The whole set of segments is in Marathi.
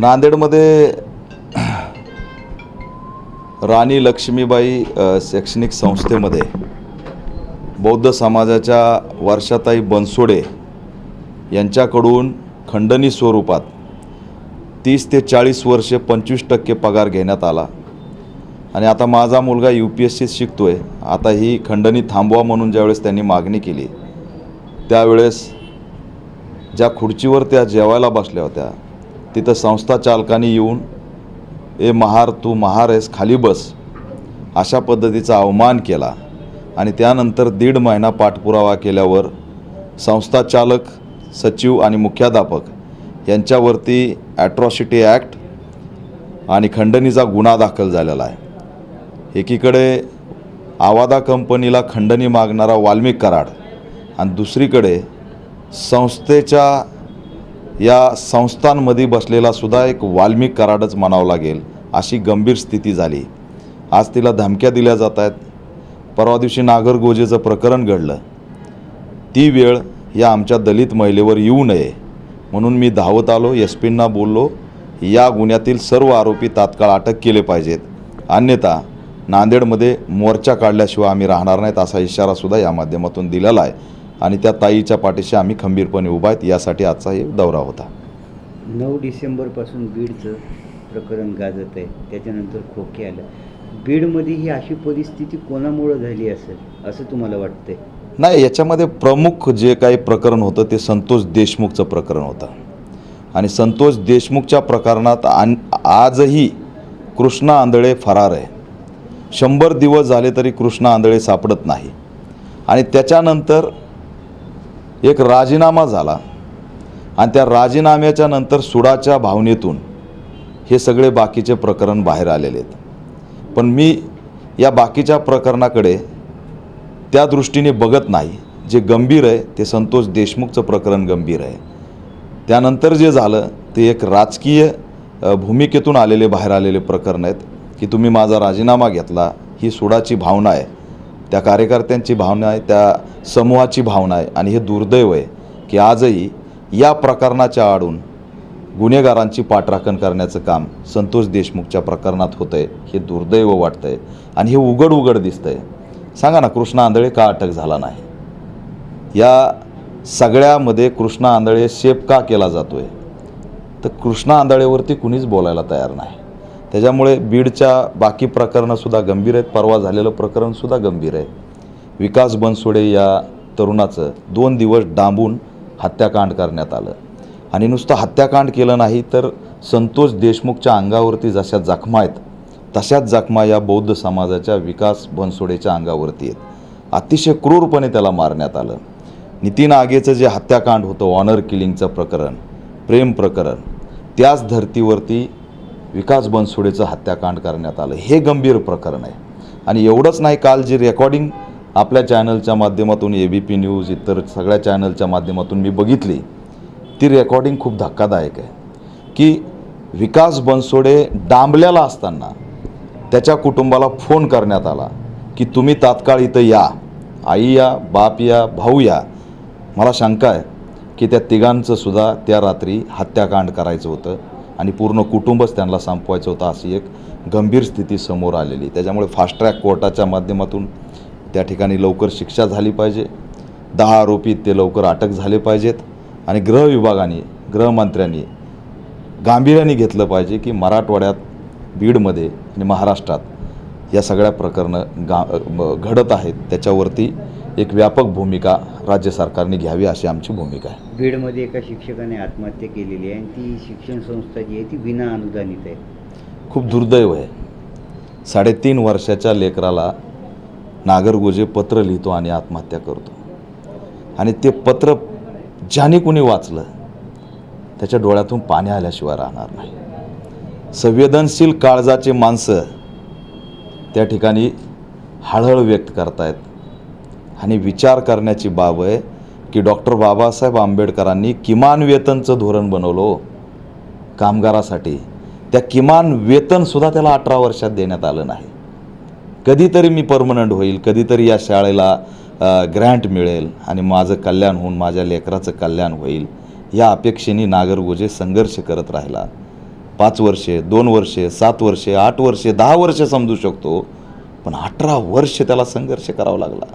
नांदेडमध्ये राणी लक्ष्मीबाई शैक्षणिक संस्थेमध्ये बौद्ध समाजाच्या वर्षाताई बनसोडे यांच्याकडून खंडणी स्वरूपात तीस ते चाळीस वर्षे पंचवीस टक्के पगार घेण्यात आला. आणि आता माझा मुलगा यू पी एस सीत शिकतो आहे आता ही खंडणी थांबवा म्हणून ज्यावेळेस त्यांनी मागणी केली त्यावेळेस ज्या खुर्चीवर त्या जेवायला बसल्या होत्या तिथं संस्था चालकांनी येऊन ए महार तू महार आहेस खाली बस. अशा पद्धतीचा अवमान केला. आणि त्यानंतर दीड महिना पाठपुरावा केल्यावर संस्था चालक सचिव आणि मुख्याध्यापक यांच्यावरती ॲट्रॉसिटी ॲक्ट आणि खंडणीचा गुन्हा दाखल झालेला आहे. एकीकडे आवादा कंपनीला खंडणी मागणारा वाल्मिक कराड आणि दुसरीकडे संस्थेच्या या संस्थांमध्ये बसलेला सुद्धा एक वाल्मिक कराडच म्हणावं लागेल अशी गंभीर स्थिती झाली. आज तिला धमक्या दिल्या जात आहेत. परवा दिवशी नागरगोजेचं प्रकरण घडलं. ती वेळ या आमच्या दलित महिलेवर येऊ नये म्हणून मी धावत आलो एस पींना बोललो या गुन्ह्यातील सर्व आरोपी तात्काळ अटक केले पाहिजेत. अन्यथा नांदेडमध्ये मोर्चा काढल्याशिवाय आम्ही राहणार नाहीत असा इशारासुद्धा या माध्यमातून दिलेला आहे. आणि त्या ताईच्या पाठीशी आम्ही खंबीरपणे उभा आहेत. यासाठी आजचा हे दौरा होता. नऊ डिसेंबरपासून बीडचं प्रकरण गाजत आहे. त्याच्यानंतर खोके आलं. बीडमध्ये ही अशी परिस्थिती कोणामुळं झाली असेल असं तुम्हाला वाटतंय? नाही याच्यामध्ये प्रमुख जे काही प्रकरण होतं ते संतोष देशमुखचं प्रकरण होतं. आणि संतोष देशमुखच्या प्रकरणात आन आजही कृष्णा आंधळे फरार आहे. शंभर दिवस झाले तरी कृष्णा आंधळे सापडत नाही. आणि त्याच्यानंतर एक राजीनामा झाला. आणि त्या राजीनाम्याच्या नंतर सुडाच्या भावनेतून हे सगळे बाकीचे प्रकरण बाहेर आलेले आहेत. पण मी या बाकीच्या प्रकरणाकडे त्या दृष्टीने बघत नाही. जे गंभीर आहे ते संतोष देशमुखचं प्रकरण गंभीर आहे. त्यानंतर जे झालं ते एक राजकीय भूमिकेतून आलेले बाहेर आलेले प्रकरण आहेत की तुम्ही माझा राजीनामा घेतला ही सुडाची भावना आहे. त्या कार्यकर्त्यांची भावना आहे त्या समूहाची भावना आहे आणि हे दुर्दैव आहे की आजही या प्रकरणाच्या आडून गुन्हेगारांची पाठराखण करण्याचं काम संतोष देशमुखच्या प्रकरणात होतं आहे हे दुर्दैव वाटतं आहे आणि हे उघड उघड दिसतं आहे सांगा ना कृष्णा आंधळे का अटक झाला नाही? या सगळ्यामध्ये कृष्णा आंधळे शेप का केला जातो आहे तर कृष्णा आंधळेवरती कुणीच बोलायला तयार नाही. त्याच्यामुळे बीडच्या बाकी प्रकरणंसुद्धा गंभीर आहेत. परवा झालेलं प्रकरणसुद्धा गंभीर आहे. विकास बनसोडे या तरुणाचं दोन दिवस डांबून हत्याकांड करण्यात आलं. आणि नुसतं हत्याकांड केलं नाही तर संतोष देशमुखच्या अंगावरती जशा जखमा आहेत तशाच जखमा या बौद्ध समाजाच्या विकास बनसोडेच्या अंगावरती आहेत. अतिशय क्रूरपणे त्याला मारण्यात आलं. नितीन आगेचं जे हत्याकांड होतं ऑनर किलिंगचं प्रकरण प्रेम प्रकरण त्याच धर्तीवरती विकास बनसोडेचं हत्याकांड करण्यात आलं. हे गंभीर प्रकरण आहे. आणि एवढंच नाही काल जी रेकॉर्डिंग आपल्या चॅनलच्या माध्यमातून ए बी पी न्यूज इतर सगळ्या चॅनलच्या माध्यमातून मी बघितली ती रेकॉर्डिंग खूप धक्कादायक आहे. की विकास बनसोडे डांबलेला असताना त्याच्या कुटुंबाला फोन करण्यात आला की तुम्ही तात्काळ इथं या. आई या बाप या भाऊ या. मला शंका आहे की त्या तिघांचंसुद्धा त्या रात्री हत्याकांड करायचं होतं. आणि पूर्ण कुटुंबच त्यांना संपवायचं होतं अशी एक गंभीर स्थिती समोर आलेली. त्याच्यामुळे फास्ट ट्रॅक कोर्टाच्या माध्यमातून त्या ठिकाणी लवकर शिक्षा झाली पाहिजे. दहा आरोपी ते लवकर अटक झाले पाहिजेत. आणि गृह विभागाने गृहमंत्र्यांनी गांभीर्याने घेतलं पाहिजे की मराठवाड्यात बीडमध्ये आणि महाराष्ट्रात या सगळ्या प्रकरणं गा घडत आहेत. त्याच्यावरती एक व्यापक भूमिका राज्य सरकारने घ्यावी अशी आमची भूमिका आहे. बीडमध्ये एका शिक्षकाने आत्महत्या केलेली आहे आणि ती शिक्षण संस्था जी आहे ती विना अनुदानित आहे. खूप दुर्दैव आहे. साडेतीन वर्षाच्या लेकराला नागरगोजे पत्र लिहितो आणि आत्महत्या करतो. आणि ते पत्र ज्याने कुणी वाचलं त्याच्या डोळ्यातून पाणी आल्याशिवाय राहणार नाही. संवेदनशील काळजाचे माणसं त्या ठिकाणी हळहळ व्यक्त करतायत. आणि विचार करण्याची बाब आहे की डॉक्टर बाबासाहेब आंबेडकरांनी किमान वेतनचं धोरण बनवलं हो. कामगारासाठी. त्या किमान वेतनसुद्धा त्याला अठरा वर्षात देण्यात आलं नाही. कधीतरी मी परमनंट होईल कधीतरी या शाळेला ग्रँट मिळेल आणि माझं कल्याण होऊन माझ्या लेकराचं कल्याण होईल या अपेक्षेने नागरगोजे संघर्ष करत राहिला. पाच वर्षे दोन वर्षे सात वर्षे आठ वर्षे दहा वर्षे समजू शकतो पण अठरा वर्ष त्याला संघर्ष करावा लागला.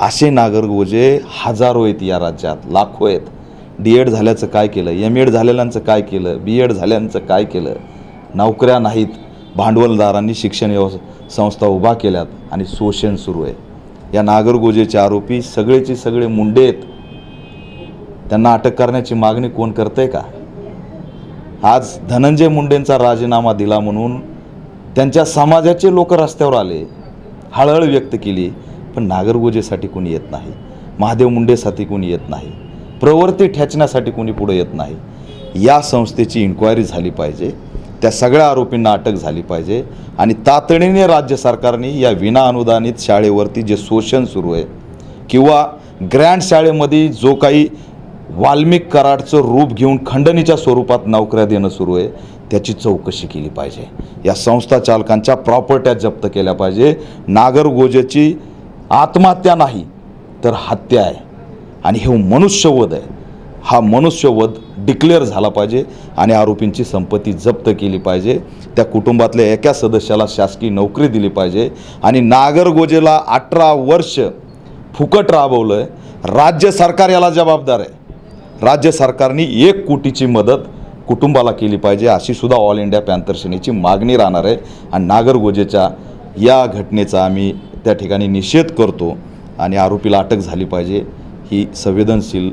असे नागरगोजे हजारो आहेत या राज्यात लाखो आहेत डी एड झाल्याचं काय केलं? एम एड झालेल्यांचं काय केलं? बी एड झाल्यांचं काय केलं? नोकऱ्या नाहीत. भांडवलदारांनी शिक्षण व्यव संस्था उभा केल्यात आणि शोषण सुरू आहे. या नागरगोजेचे आरोपी सगळेचे सगळे मुंडे आहेत. त्यांना अटक करण्याची मागणी कोण करतंय का? आज धनंजय मुंडेंचा राजीनामा दिला म्हणून त्यांच्या समाजाचे लोक रस्त्यावर आले. हळहळ व्यक्त केली. पण नागरगोजेसाठी कोणी येत नाही. महादेव मुंडेसाठी कोणी येत नाही. प्रवृत्ती ठेचण्यासाठी कोणी पुढे येत नाही. या संस्थेची इन्क्वायरी झाली पाहिजे. त्या सगळ्या आरोपींना अटक झाली पाहिजे. आणि तातडीने राज्य सरकारने या विना अनुदानित शाळेवरती जे शोषण सुरू आहे किंवा ग्रँड शाळेमध्ये जो काही वाल्मिक कराडचं रूप घेऊन खंडणीच्या स्वरूपात नोकऱ्या देणं सुरू आहे त्याची चौकशी केली पाहिजे. या संस्था चालकांच्या प्रॉपर्ट्या जप्त केल्या पाहिजे. नागरगोजेची आत्महत्या नाही तर हत्या आहे. आणि हे मनुष्यवध आहे. हा मनुष्यवध डिक्लेअर झाला पाहिजे आणि आरोपींची संपत्ती जप्त केली पाहिजे. त्या कुटुंबातल्या एका सदस्याला शासकीय नोकरी दिली पाहिजे. आणि नागरगोजेला अठरा वर्ष फुकट राबवलं आहे राज्य सरकार याला जबाबदार आहे. राज्य सरकारने एक कोटीची मदत कुटुंबाला केली पाहिजे अशी सुद्धा ऑल इंडिया पॅन्थर सेनेची मागणी राहणार आहे. आणि नागरगोजेच्या या घटनेचा आम्ही त्या ठिकाणी निषेध करतो आणि आरोपीला अटक झाली पाहिजे ही संवेदनशील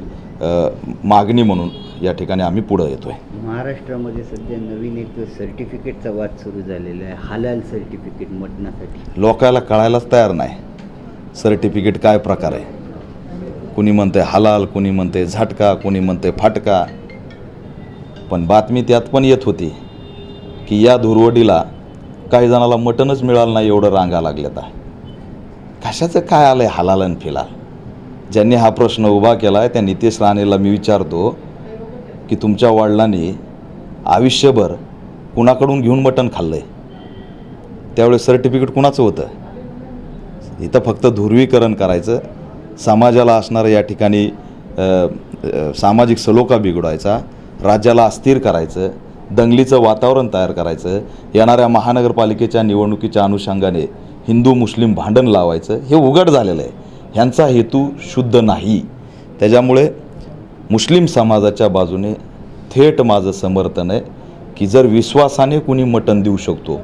मागणी म्हणून या ठिकाणी आम्ही पुढं येतो आहे महाराष्ट्रामध्ये सध्या नवीन एक सर्टिफिकेटचा वाद सुरू झालेला आहे हलाल सर्टिफिकेट मटणासाठी. लोकायला कळायलाच तयार नाही. सर्टिफिकेट काय प्रकार आहे? कुणी म्हणते हलाल कुणी म्हणते झटका कुणी म्हणते फाटका. पण बातमी त्यात पण येत होती की या धुरवडीला काही जणाला मटनच मिळालं नाही एवढं रांगा लागल्यात कशाचं काय आलं आहे हलाल आणि फिलाल? ज्यांनी हा प्रश्न उभा केला आहे त्या नितेश राणेला मी विचारतो की तुमच्या वडिलांनी आयुष्यभर कुणाकडून घेऊन मटण खाल्लं आहे त्यावेळेस सर्टिफिकेट कुणाचं होतं? इथं फक्त ध्रुवीकरण करायचं. समाजाला असणारं या ठिकाणी सामाजिक सलोखा बिघडवायचा. राज्याला अस्थिर करायचं. दंगलीचं वातावरण तयार करायचं येणाऱ्या महानगरपालिकेच्या निवडणुकीच्या अनुषंगाने हिंदू मुस्लिम भांडण लावायचं हे उघड झालेलं आहे. ह्यांचा हेतू शुद्ध नाही. त्याच्यामुळे मुस्लिम समाजाच्या बाजूने थेट माझं समर्थन आहे की जर विश्वासाने कुणी मटण देऊ शकतो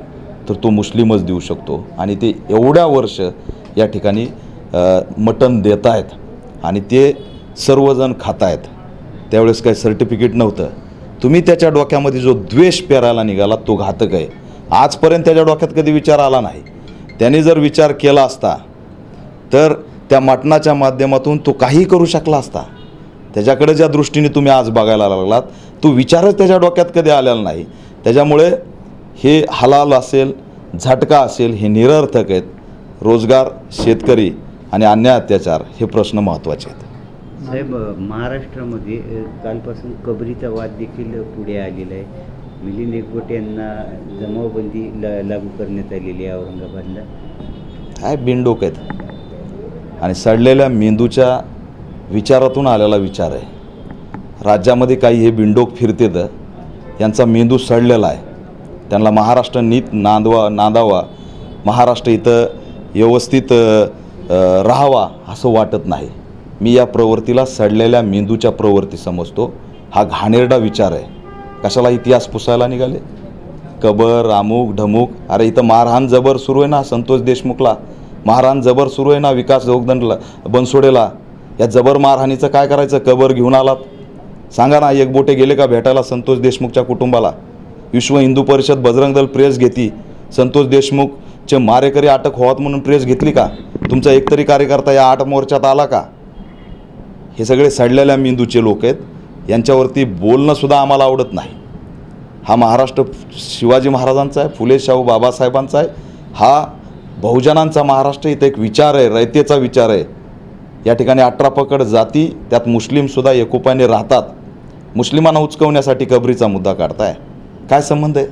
तर तो मुस्लिमच देऊ शकतो. आणि ते एवढ्या वर्ष या ठिकाणी मटण देत आहेत आणि ते सर्वजण खात आहेत त्यावेळेस काही सर्टिफिकेट नव्हतं. तुम्ही त्याच्या डोक्यामध्ये जो द्वेष पेरायला निघाला तो घातक आहे. आजपर्यंत त्याच्या डोक्यात कधी विचार आला नाही. त्याने जर विचार केला असता तर त्या मटणाच्या माध्यमातून तो काही करू शकला असता. त्याच्याकडे ज्या दृष्टीने तुम्ही आज बघायला लागलात तो विचारच त्याच्या डोक्यात कधी आलेला नाही. त्याच्यामुळे हे हलाल असेल झटका असेल हे निरर्थक आहेत. रोजगार शेतकरी आणि अन्याय अत्याचार हे प्रश्न महत्त्वाचे आहेत. साहेब महाराष्ट्रामध्ये कालपासून कबरीचा वाद देखील पुढे आलेला आहे. मिलिंद एकबोटे यांना जमावबंदी ला लागू करण्यात आलेली आहे औरंगाबादला. काय बिनडोक आहेत? आणि सडलेल्या मेंदूच्या विचारातून आलेला विचार आहे. राज्यामध्ये काही हे बिनडोक फिरतेत यांचा मेंदू सडलेला आहे. त्यांना महाराष्ट्र नीत नांदवा नांदावा महाराष्ट्र इथं व्यवस्थित राहावा असं वाटत नाही. मी या प्रवृत्तीला सडलेल्या मेंदूच्या प्रवृत्ती समजतो. हा घाणेरडा विचार आहे. कशाला इतिहास पुसायला निघाले? कबर अमुक ढमुक अरे इथं मारहाण जबर सुरू आहे ना संतोष देशमुखला? मारहाण जबर सुरू आहे ना विकास जोगदंडला बनसोडेला? या जबर मारहाणीचं काय करायचं? कबर घेऊन आलात? सांगा ना एक बोटे गेले का भेटायला संतोष देशमुखच्या कुटुंबाला? विश्व हिंदू परिषद बजरंग दल प्रेस घेती. संतोष देशमुखचे मारेकरी अटक होत म्हणून प्रेस घेतली का? तुमचा एकतरी कार्यकर्ता या आठ मोर्चात आला का? हे सगळे सडलेल्या मेंदूचे लोक आहेत. यांच्यावरती बोलणंसुद्धा आम्हाला आवडत नाही. हा महाराष्ट्र शिवाजी महाराजांचा आहे फुले शाहू बाबासाहेबांचा आहे. हा बहुजनांचा महाराष्ट्र इथं एक विचार आहे रयतेचा विचार आहे. या ठिकाणी अठरा पकड जाती त्यात मुस्लिमसुद्धा एकोपाने राहतात. मुस्लिमांना उचकवण्यासाठी कबरीचा मुद्दा काढताय. काय संबंध आहे?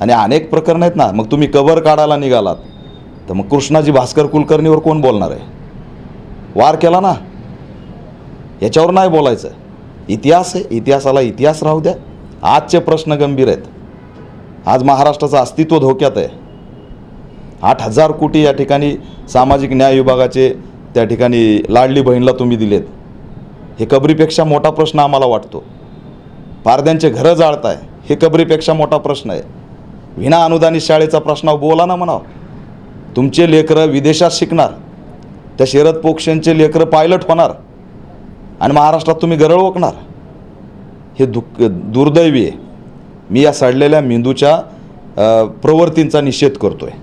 आणि अनेक प्रकरणं आहेत ना मग तुम्ही कबर काढायला निघालात. तर मग कृष्णाजी भास्कर कुलकर्णीवर कोण बोलणार आहे? वार केला ना? याच्यावर नाही बोलायचं. इतिहास आहे इतिहासाला इतिहास राहू द्या. आजचे प्रश्न गंभीर आहेत. आज महाराष्ट्राचं अस्तित्व धोक्यात आहे. आठ हजार कोटी या ठिकाणी सामाजिक न्याय विभागाचे त्या ठिकाणी लाडली बहीणला तुम्ही दिलेत. हे कबरीपेक्षा मोठा प्रश्न आम्हाला वाटतो. पारद्यांचे घरं जाळत आहे हे कबरीपेक्षा मोठा प्रश्न आहे. विना अनुदानित शाळेचा प्रश्न बोला ना म्हणावं. तुमचे लेकरं विदेशात शिकणार. त्या शरद पोक्षांचे लेकरं पायलट होणार. आणि महाराष्ट्रात तुम्ही गरळ ओकणार. हे दुःख दुर्दैवी आहे. मी या सडलेल्या मेंदूच्या प्रवृत्तींचा निषेध करतो आहे